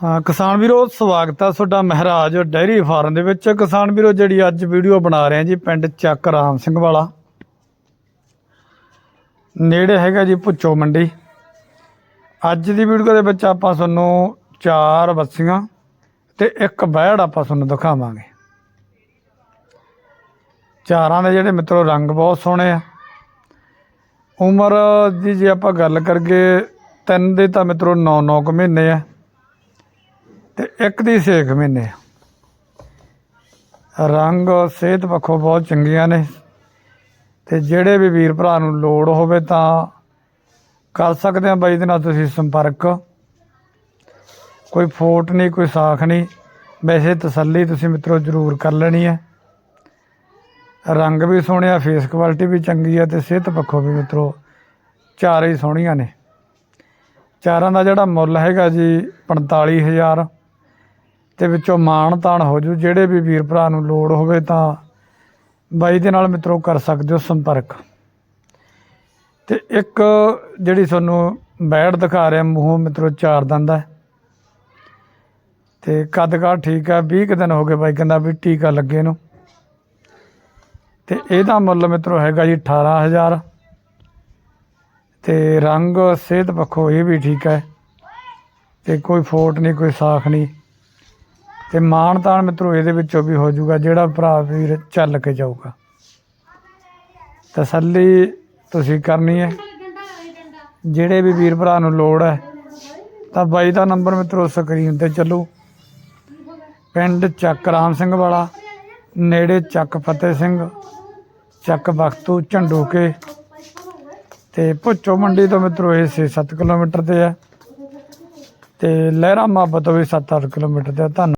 ਹਾਂ, ਕਿਸਾਨ ਵੀਰੋ, ਸਵਾਗਤ ਆ ਤੁਹਾਡਾ ਮਹਾਰਾਜ ਡੈਰੀ ਫਾਰਮ ਦੇ ਵਿੱਚ। ਕਿਸਾਨ ਵੀਰੋ, ਜਿਹੜੀ ਅੱਜ ਵੀਡੀਓ ਬਣਾ ਰਹੇ ਹਾਂ ਜੀ, ਪਿੰਡ ਚੱਕ ਰਾਮ ਸਿੰਘ ਵਾਲਾ। ਨੇੜੇ ਹੈਗਾ ਜੀ ਭੁੱਚੋ ਮੰਡੀ। ਅੱਜ ਦੀ ਵੀਡੀਓ ਦੇ ਵਿੱਚ ਆਪਾਂ ਤੁਹਾਨੂੰ ਚਾਰ ਬੱਸੀਆਂ ਤੇ ਇੱਕ ਬੈੜ ਆਪਾਂ ਤੁਹਾਨੂੰ ਦਿਖਾਵਾਂਗੇ। ਚਾਰਾਂ ਦੇ ਜਿਹੜੇ ਮਿੱਤਰੋ, ਰੰਗ ਬਹੁਤ ਸੋਹਣੇ ਆ। ਉਮਰ ਦੀ ਜੇ ਆਪਾਂ ਗੱਲ ਕਰਗੇ ਤਿੰਨ ਦੇ ਤਾਂ ਮਿੱਤਰੋ 9-9 ਕੁ ਮਹੀਨੇ ਆ। ਤੇ ਇੱਕ ਦੀ ਸੇਖ ਮਹੀਨੇ। ਰੰਗ ਸਿਹਤ ਪੱਖੋਂ ਬਹੁਤ ਚੰਗੀਆਂ ਨੇ। ਤੇ ਜਿਹੜੇ ਵੀ ਵੀਰ ਭਰਾ ਨੂੰ ਲੋੜ ਹੋਵੇ ਤਾਂ ਕਰ ਸਕਦੇ ਆ ਬਾਈ ਦੇ ਨਾਲ ਤੁਸੀਂ ਸੰਪਰਕ। ਕੋਈ ਫੋਟ ਨਹੀਂ, ਕੋਈ ਸਾਖ ਨਹੀਂ। ਵੈਸੇ ਤਸੱਲੀ ਤੁਸੀਂ ਮਿੱਤਰੋ ਜ਼ਰੂਰ ਕਰ ਲੈਣੀ ਹੈ। ਰੰਗ ਵੀ ਸੋਹਣਿਆ ਫੇਸ ਕੁਆਲਿਟੀ ਵੀ ਚੰਗੀ ਹੈ ਤੇ ਸਿਹਤ ਪੱਖੋਂ ਵੀ ਮਿੱਤਰੋ ਚਾਰੇ ਹੀ ਸੋਹਣੀਆਂ ਨੇ। ਚਾਰਾਂ ਦਾ ਜਿਹੜਾ ਮੁੱਲ ਹੈਗਾ ਜੀ 45000 ਤੇ ਵਿੱਚੋਂ ਮਾਣ ਤਾਣ ਹੋ ਜੂ। ਜਿਹੜੇ ਵੀ ਵੀਰ ਭਰਾ ਨੂੰ ਲੋੜ ਹੋਵੇ ਤਾਂ ਬਾਈ ਦੇ ਨਾਲ ਮਿੱਤਰੋ ਕਰ ਸਕਦੇ ਹੋ ਸੰਪਰਕ। ਤੇ ਇੱਕ ਜਿਹੜੀ ਤੁਹਾਨੂੰ ਬੈੜ ਦਿਖਾ ਰਿਹਾ ਮੂੰਹੋਂ ਮਿੱਤਰੋ ਚਾਰ ਦੰਦ ਹੈ ਤੇ ਕੱਦ ਕਾਠ ਠੀਕ ਹੈ 20 ਕੁ ਦਿਨ ਹੋ ਗਏ ਬਾਈ ਕਹਿੰਦਾ ਵੀ ਟੀਕਾ ਲੱਗੇ ਨੂੰ। ਤੇ ਇਹਦਾ ਮੁੱਲ ਮਿੱਤਰੋ ਹੈਗਾ ਜੀ 18000 ਤੇ ਰੰਗ, ਸਿਹਤ ਪੱਖੋਂ ਇਹ ਵੀ ਠੀਕ ਹੈ। ਤੇ ਕੋਈ ਫੋਟ ਨਹੀਂ, ਕੋਈ ਸਾਖ ਨਹੀਂ। ਤੇ ਮਾਣ ਤਾਣ ਮਿੱਤਰੋ, ਇਹਦੇ ਵਿੱਚੋਂ ਵੀ ਹੋ ਜਾਊਗਾ, ਜਿਹੜਾ ਭਰਾ ਵੀਰ ਚੱਲ ਕੇ ਜਾਊਗਾ। ਤਸੱਲੀ ਤੁਸੀਂ ਕਰਨੀ ਹੈ। ਜਿਹੜੇ ਵੀ ਵੀਰ ਭਰਾ ਨੂੰ ਲੋੜ ਹੈ, ਤਾਂ ਬਾਈ ਦਾ ਨੰਬਰ ਮਿੱਤਰੋ, ਸਕਰੀਨ ਤੇ ਚੱਲੂ। ਪਿੰਡ ਚੱਕ ਰਾਮ ਸਿੰਘ ਵਾਲਾ, ਨੇੜੇ ਚੱਕ ਫਤਿਹ ਸਿੰਘ, ਚੱਕ ਬਖਤੂ ਝੰਡੂਕੇ। ਤੇ ਭੁੱਚੋ ਮੰਡੀ ਤੋਂ ਮਿੱਤਰੋ, ਇਹ 6-7 ਕਿਲੋਮੀਟਰ ਤੇ ਹੈ। ਤੇ ਲਹਿਰਾ ਮਾਬਾ ਤੋਂ ਵੀ 7-8 ਕਿਲੋਮੀਟਰ ਤੇ ਹੈ। ਧੰਨ